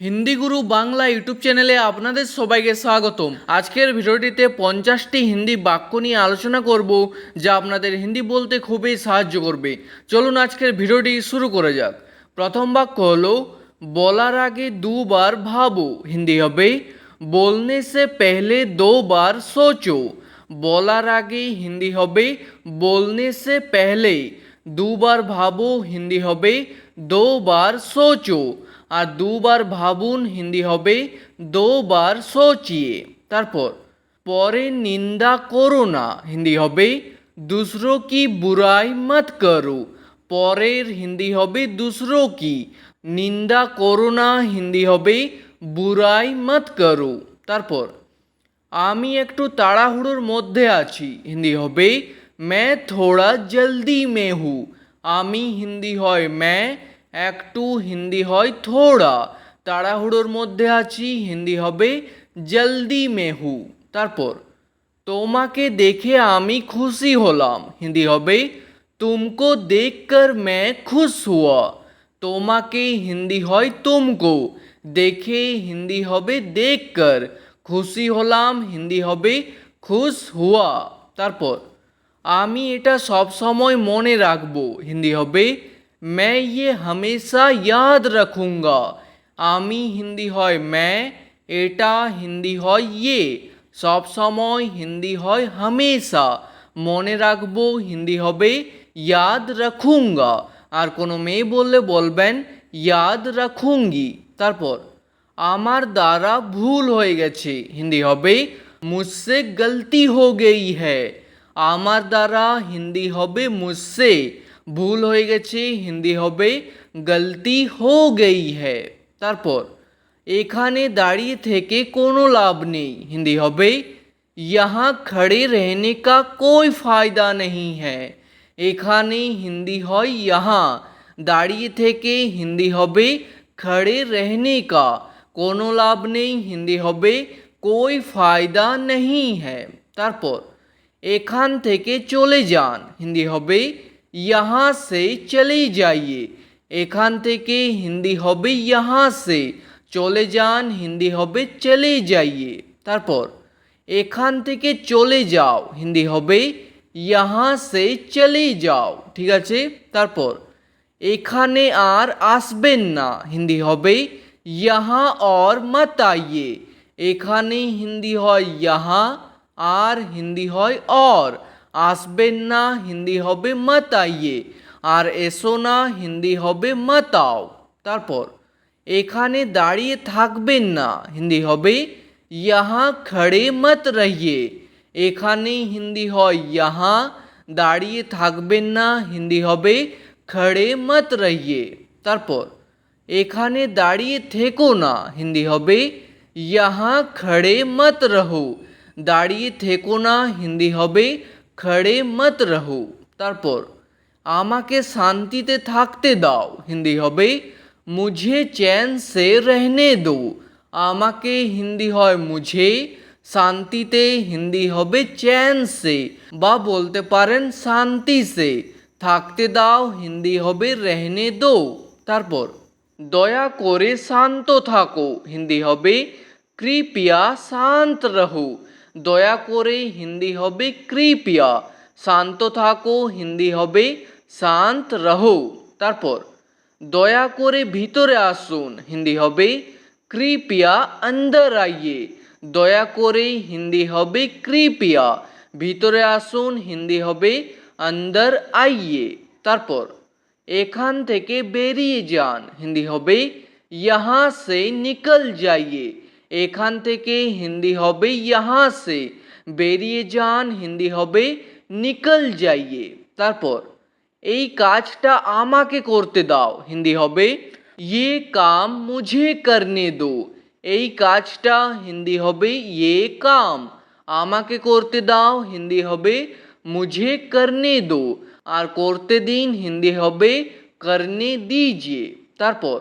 হিন্দি গুরু Bangla YouTube চ্যানেলে আপনাদের সবাইকে স্বাগতম। আজকের ভিডিওটিতে পঞ্চাশটি হিন্দি বাক্য নিয়ে আলোচনা করব, যা আপনাদের হিন্দি বলতে খুবই সাহায্য করবে। চলুন আজকের ভিডিওটি শুরু করে যাক। প্রথম বাক্য হলো, বলার আগে দুবার ভাবো। হিন্দি হবে, বলনে সে পেহলে বার সোচো। বলার আগে হিন্দি হবে, বলনে সে পেহলে দুবার ভাবো। হিন্দি হবে বার সোচো। আর দুবার ভাবুন হিন্দি হবে দো বার সোচিয়ে তারপর পরে নিন্দা করো না হিন্দি হবে दूसरों की बुराई मत करो পরের হিন্দি হবে दूसरों की নিন্দা করো না হিন্দি হবে বুরাই মত করো তারপর আমি একটু তাড়াহুড়োর মধ্যে আছি হিন্দি হবে মে থোড়া জলদি মে হু আমি হিন্দি হয় মে একটু হিন্দি হয় থোড়া। তাড়াহুড়োর মধ্যে আছি, হিন্দি হবে জলদি মেহু তারপর, তোমাকে দেখে আমি খুশি হলাম। হিন্দি হবে, তুমকো দেখকর মে খুশ হুয়া। তোমাকে হিন্দি হয় তুমকো। দেখে হিন্দি হবে দেখকর। খুশি হলাম, হিন্দি হবে খুশ হুয়া। তারপর, আমি এটা সব সময় মনে রাখব। হিন্দি হবে मैं ये हमेशा याद रखूंगा আমি হিন্দি হয় मैं এটা হিন্দি হয় ইয়ে সব সময় হিন্দি হয় হামেশা মনে রাখবো হিন্দি হবে ইয়াদ রাখুঙ্গা আর কোনো মেয়ে বললে বলবেন ইয়াদ রাখুঙ্গি তারপর আমার দ্বারা ভুল হয়ে গেছে হিন্দি হবে মুঝসে গলতি হো গেই হ্যায় আমার দ্বারা হিন্দি হবে মুঝসে ভুল হয়ে গেছে হিন্দি হবে গলতি হো গেই হ্যায় তারপর এখানে দাঁড়িয়ে থেকে কোনো লাভ নেই হিন্দি হবে यहाँ खड़े रहने का कोई फायदा नहीं है এখানে হিন্দি হয় यहाँ দাঁড়িয়ে থেকে হিন্দি হবে খড়ে रहने का কোনো লাভ নেই হিন্দি হবে কোই ফায়দা নেই হ্যায় তারপর এখান থেকে চলে যান হিন্দি হবে यहाँ से চলে যাইয়ে এখান থেকে হিন্দি হবে यहाँ से চলে যান হিন্দি হবে চলে যাইয়ে তারপর এখান থেকে চলে যাও হিন্দি হবে यहाँ से চলে যাও ঠিক আছে তারপর এখানে আর আসবেন না হিন্দি হবে यहाँ और मत आइए এখানে হিন্দি হয় यहाँ আর হিন্দি হয় और आसबें ना हिंदी हबे मत आइए और एसो ना हिंदी हबे मत आओ तारपर, एखाने दाड़िए थाकबें ना हिंदी हबे यहाँ खड़े मत रहिए, एखाने हिंदी हो यहाँ दाड़िए थाकबें ना हिंदी हबे खड़े मत रहिए। तारपर, एखाने दाड़िए थेको ना हिंदी हबे यहाँ खड़े मत रहो, दाड़िए थेको ना हिंदी हबे খড়ে মত রহো তারপর আমাকে শান্তিতে থাকতে দাও হিন্দি হবে মুঝে চ্যান সে রহনে দো আমাকে হিন্দি হয় মুঝে শান্তিতে হিন্দি হবে চ্যান সে বা বলতে পারেন শান্তি সে থাকতে দাও হিন্দি হবে রহনে দো তারপর দয়া করে শান্ত থাকো হিন্দি হবে কৃপিয়া শান্ত রহো দয়া করে হিন্দি হবে কৃপিয়া শান্ত থাকো হিন্দি হবে শান্ত রহো তারপর দয়া করে ভিতরে আসুন হিন্দি হবে কৃপিয়া অন্দর আইয়ে দয়া করে হিন্দি হবে কৃপিয়া ভিতরে আসুন হিন্দি হবে অন্দর আইয়ে তারপর এখান থেকে বেরিয়ে যান হিন্দি হবে यहाँ से निकल जाइए এখান থেকে হিন্দি হবে ইহা সে, বেরিয়ে যান হিন্দি হবে নিকল যাইয়ে। তারপর, এই কাজটা আমাকে করতে দাও, হিন্দি হবে ইয়ে কাম মুঝে করনে দো, এই কাজটা হিন্দি হবে ইয়ে কাম, আমাকে করতে দাও, হিন্দি হবে মুঝে করনে দো, আর করতে দিন হিন্দি হবে করনে দিজিয়ে তারপর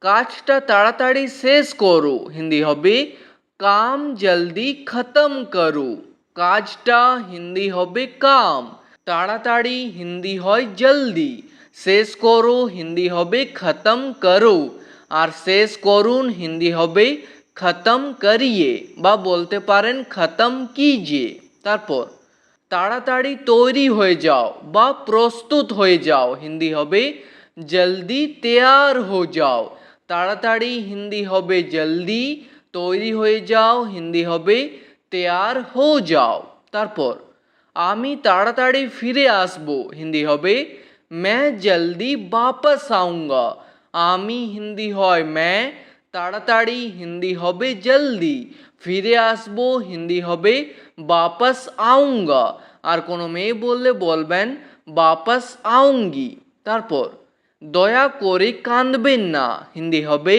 কাজটা তাড়াতাড়ি শেষ করো। হিন্দি হবে, কাম জলদি খতম করো। কাজটা হিন্দি হবে, কাম। তাড়াতাড়ি হিন্দি হয়, জলদি। শেষ করো, হিন্দি হবে, খতম করো। আর শেষ করুন, হিন্দি হবে, খতম করিয়ে। বা বলতে পারেন, খতম কিজিয়ে তারপর, তাড়াতাড়ি তৈরি হয়ে যাও বা প্রস্তুত হয়ে যাও। হিন্দি হবে, জলদি তেয়ার হো যাও। তাড়াতাড়ি, হিন্দি হবে জলদি, তৈরি হয়ে যাও, হিন্দি হবে তেয়ার হো যাও। তারপর, আমি তাড়াতাড়ি ফিরে আসব, হিন্দি হবে, ম্যা জলদি বাপস আউঙ্গা। আমি হিন্দি হয়, ম্যা, তাড়াতাড়ি, হিন্দি হবে জলদি। ফিরে আসব, হিন্দি হবে, বাপস আউঙ্গা। আর কোনো মেয়ে বললে বলবেন, বাপস আউঙ্গি। তারপর দয়া করে কাঁদবেন না হিন্দি হবে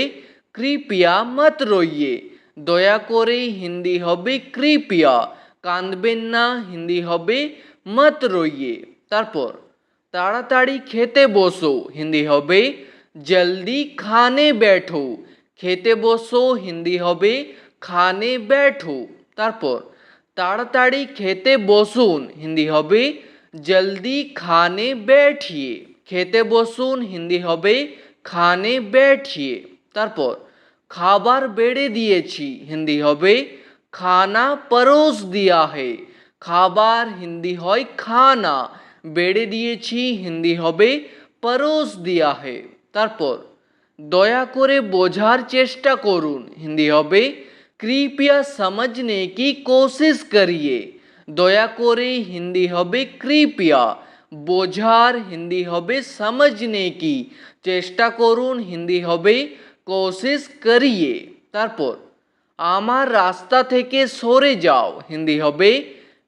কৃপিয়া মত রইয়ে দয়া করে হিন্দি হবে কৃপিয়া কাঁদবেন না হিন্দি হবে মত রইয়ে তারপর তাড়াতাড়ি খেতে বসো হিন্দি হবে জলদি খানে बैठो খেতে বসো হিন্দি হবে খানে बैठो তারপর তাড়াতাড়ি খেতে বসুন হিন্দি হবে জলদি খানে बैठिए খেতে বসুন, হিন্দি হবে, খানে বেঠিয়ে তারপর, খাবার বেড়ে দিয়েছি। হিন্দি হবে, খানা পরোস দিয়া হে। খাবার হিন্দি হয়, খানা। বেড়ে দিয়েছি। হিন্দি হবে, পরোস দিয়া হে। তারপর, দয়া করে বোঝার চেষ্টা করুন। হিন্দি হবে, কৃপিয়া সমঝনে কি কোশিশ করিয়ে? দয়া করে হিন্দি হবে, কৃপিয়া। বোঝার হিন্দি হবে समझने की চেষ্টা করুন হিন্দি হবে কোশিশ করিয়ে তারপর আমার রাস্তা থেকে সরে যাও হিন্দি হবে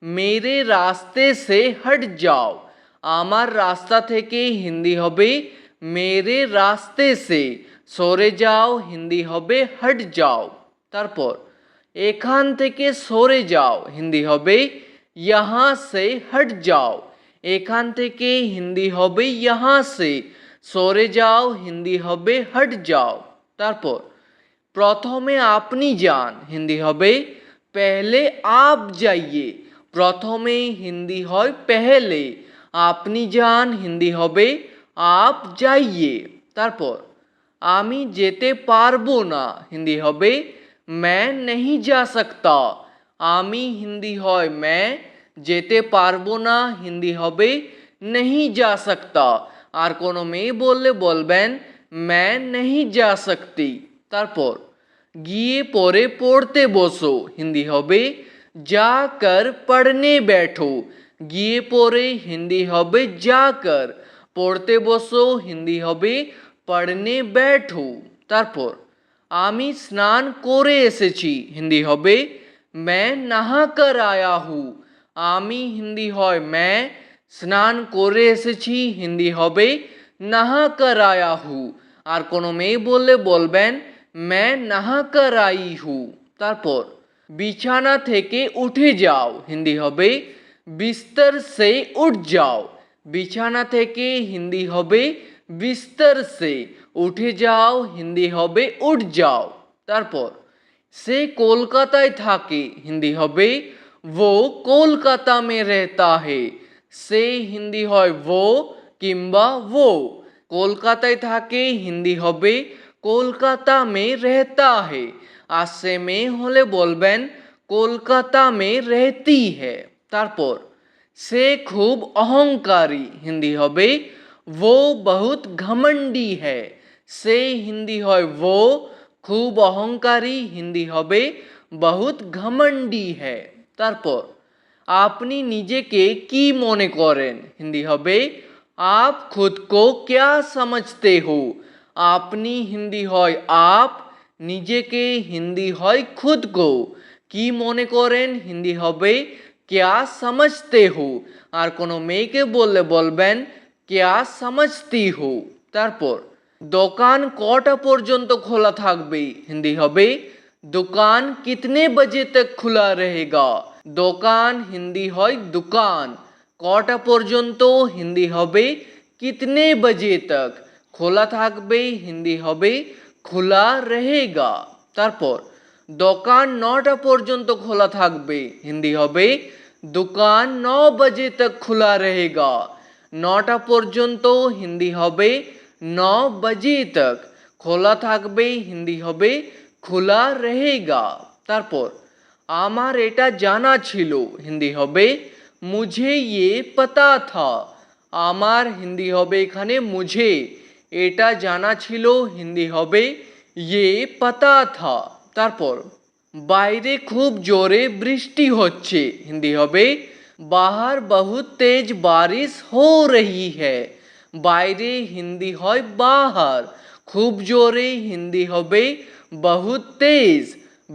মেরে রাস্তে সে হট যাও আমার রাস্তা থেকে হিন্দি হবে মেরে রাস্তে সে সরে যাও হিন্দি হবে হট যাও তারপর এখান থেকে সরে যাও হিন্দি হবে यहाँ से हट যাও এখান থেকে হিন্দি হবে यहाँ से সরে যাও হিন্দি হবে হট যাও তারপর প্রথমে আপনি যান হিন্দি হবে পেহলে আপ যাইয়ে প্রথমে হিন্দি হয় পেহলে আপনি যান হিন্দি হবে আপ যাইয়ে তারপর আমি যেতে পারবো না হিন্দি হবে मैं नहीं जा सकता আমি হিন্দি হয় मैं যেতে পারবো না হিন্দি হবে नहीं जा सकता আর কোনো মেয়ে বললে বলবেন मैं नहीं जा सकती তারপর গিয়ে পরে পড়তে বসো হিন্দি হবে যা কর পড়নে बैठो গিয়ে পরে হিন্দি হবে যা কর পড়তে বসো হিন্দি হবে পড়নে बैठो তারপর আমি স্নান করে এসেছি হিন্দি হবে मैं नहा कर आया हूँ আমি হিন্দি হয় ম্যা স্নান করে এসেছি, হিন্দি হবে, নাহা করায়া হু। আর কোনো মেয়ে বললে বলবেন ম্যা নাহা করাই হু। তারপর, বিছানা থেকে উঠে যাও, হিন্দি হবে, বিস্তর সে উঠ যাও। বিছানা থেকে হিন্দি হবে, বিস্তর সে উঠে যাও, হিন্দি হবে, উঠ যাও। তারপর, সে কলকাতায় থাকে, হিন্দি হবে वो कोलकाता में रहता है সে হিন্দি হয় वो কিংবা वो কলকাতায় থাকে হিন্দি হবে কলকাতা মে रहता है আর সে মেয়ে হলে বলবেন কলকাতা মে रहती है তারপর সে খুব অহংকারী হিন্দি হবে वो बहुत घमंडी है সে হিন্দি হয় वो খুব অহংকারী হিন্দি হবে বহুত ঘমন্ডি হ্যায় তারপর, আপনি নিজেকে কি মনে করেন? হিন্দি হবে আপ খুদকো ক্যা সমঝতে হো আপনি হিন্দি হয় আপ, নিজেকে হিন্দি হয় খুদ কো কি মনে করেন? হিন্দি হবে ক্যা সমঝতে হো আর কোনো মেয়েকে বললে বলবেন ক্যা সমঝতি হো তারপর, দোকান কটা পর্যন্ত খোলা থাকবে? হিন্দি হবে, দোকান কিতনে বজে তক খোলা রহেগা? दुकान हिंदी है दुकान कटा पर्त हिंदी है कितने बजे तक खोला थक हिंदी है खोला रहेगा तरपर दोकान नटा पर्त खोला थक हिंदी है दुकान नौ बजे तक खुला रहेगा नटा पर्त हिंदी है नौ बजे तक खोला थक हिंदी है खुला रहेगा तरपर আমার এটা জানা ছিল হিন্দি হবে মুঝে ইয়ে পাতা থা আমার হিন্দি হবে এখানে মুঝে এটা জানা ছিল হিন্দি হবে ইয়ে পাতা থা তারপর বাইরে খুব জোরে বৃষ্টি হচ্ছে হিন্দি হবে বাহার বহুত তেজ বারিশ হো রহি হ্যায় বাইরে হিন্দি হয় বাহার খুব জোরে হিন্দি হবে বহুত তেজ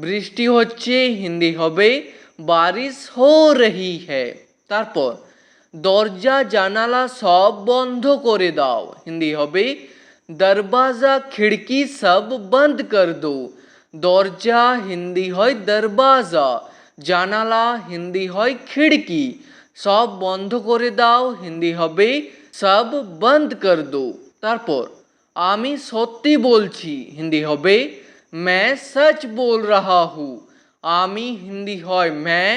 বৃষ্টি হচ্ছে, হিন্দি হবে, বারিশ হো রহি হ্যায়। তারপর, দরজা, জানালা সব বন্ধ করে দাও। হিন্দি হবে, দরবাজা, খিড়কি সব বন্ধ কর দো। দরজা, হিন্দি হয় দরবাজা, জানালা, হিন্দি হয় খিড়কি। সব বন্ধ করে দাও, হিন্দি হবে, সব বন্ধ কর দো। তারপর, আমি সত্যি বলছি, হিন্দি হবে मैं सच बोल रहा हूँ আমি হিন্দি হয় मैं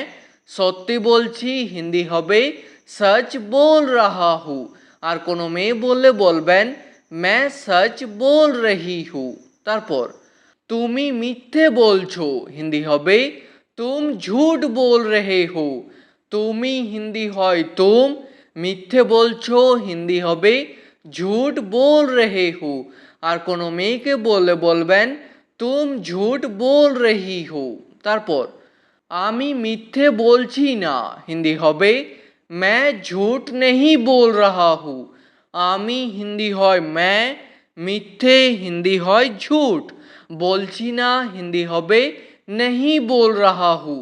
সত্যি বলছি হিন্দি হবে সচ बोल रहा हूँ আর কোনো মেয়ে বললে বলবেন मैं सच बोल रही हूँ তারপর তুমি মিথ্যে বলছো হিন্দি হবে তুম ঝুট बोल रहे हो তুমি হিন্দি হয় তুম মিথ্যে বলছো হিন্দি হবে ঝুট बोल रहे हो আর কোনো মেয়েকে বললে বলবেন তুম ঝুট বল রহি হো তারপর আমি মিথ্যে বলছি না হিন্দি হবে ম্যা ঝুট নেহি বোল রাহা হু আমি হিন্দি হয় ম্যা মিথ্যে হিন্দি হয় ঝুট বলছি না হিন্দি হবে নেহি বল রাহা হু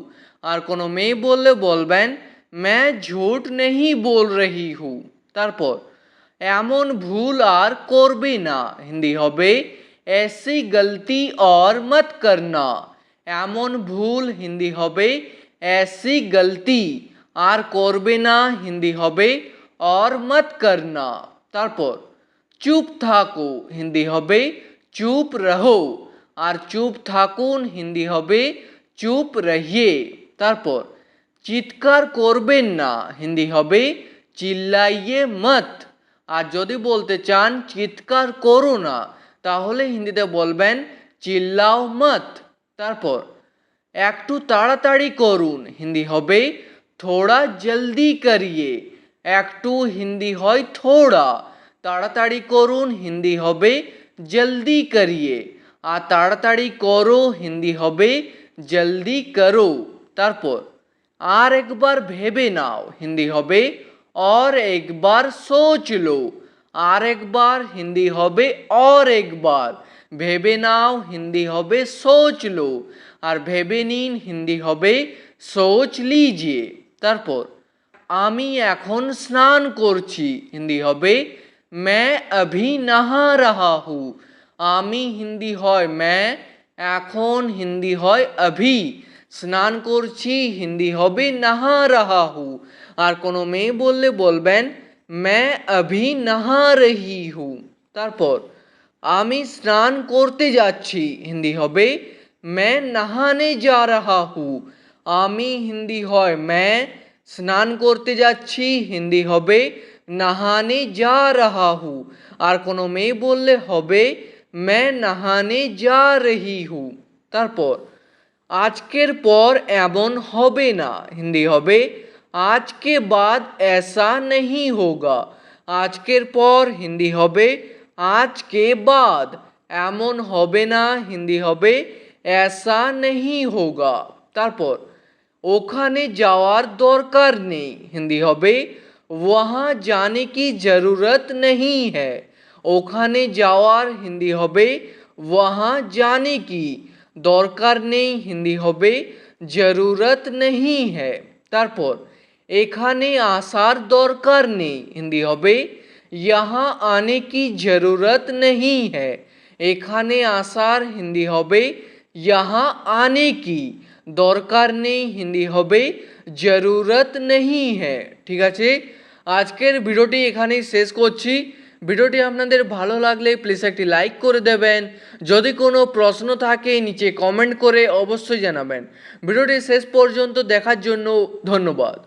আর কোনো মেয়ে বললে বলবেন ম্যা ঝুট নেহি বল রহি হু তারপর এমন ভুল আর করবে না হিন্দি হবে ऐसी गलती और मत करना এমন ভুল হিন্দি হবে ऐसी गलती আর করবে না হিন্দি হবে और मत करना তারপর চুপ থাকো হিন্দি হবে চুপ রহো আর চুপ থাকুন হিন্দি হবে চুপ রহিয়ে তারপর চিৎকার করবেন না হিন্দি হবে চিল্লাইয়ে মত আর যদি বলতে চান চিৎকার করো না তাহলে হিন্দিতে বলবেন চিল্লাও মত তারপর একটু তাড়াতাড়ি করুন হিন্দি হবে থোড়া জলদি করিয়ে একটু হিন্দি হয় থোড়া তাড়াতাড়ি করুন হিন্দি হবে জলদি করিয়ে আর তাড়াতাড়ি করো হিন্দি হবে জলদি করো তারপর আর একবার ভেবে নাও হিন্দি হবে और एक बार सोच लो আর একবার হিন্দি হবে और एक बार ভেবে নাও হিন্দি হবে সোচ লো আর ভেবে নিন হিন্দি হবে সোচ লিজিয়ে তারপর আমি এখন স্নান করছি হিন্দি হবে मैं अभी नहा रहा हूँ আমি হিন্দি হয় मैं এখন হিন্দি হয় अभी স্নান করছি হিন্দি হবে নাহা রাহা হু আর কোনো মেয়ে বললে বলবেন मैं अभी नहा रही हूँ তারপর আমি স্নান করতে যাচ্ছি হিন্দি হবে मैं नहाने जा रहा हूँ আমি হিন্দি হয় मैं স্নান করতে যাচ্ছি হিন্দি হবে নাহানে যা রাহা হু আর কোনো মেয়ে বললে হবে मैं नहाने जा रही हूँ তারপর আজকের পর এমন হবে না হিন্দি হবে আজকে বাদ ऐसा नहीं होगा আজকের পর হিন্দি হবে আজকে বাদ এমন হবে না হিন্দি হবে ऐसा नहीं होगा তারপর ওখানে যাওয়ার দরকার নেই হিন্দি হবে वहाँ जाने की ज़रूरत नहीं है ওখানে যাওয়ার হিন্দি হবে वहाँ जाने की দরকার নেই হিন্দি হবে জরুরত নেই है তারপর এখানে আসার দরকার নেই হিন্দি হবে यहाँ आने की ज़रूरत नहीं है এখানে আসার হিন্দি হবে यहाँ आने की দরকার নেই হিন্দি হবে জরুরত নেই হ্যাঁ ঠিক আছে আজকের ভিডিওটি এখানেই শেষ করছি ভিডিওটি আপনাদের ভালো লাগলে প্লিজ একটি লাইক করে দেবেন যদি কোনো প্রশ্ন থাকে নিচে কমেন্ট করে অবশ্যই জানাবেন ভিডিওটি শেষ পর্যন্ত দেখার জন্য ধন্যবাদ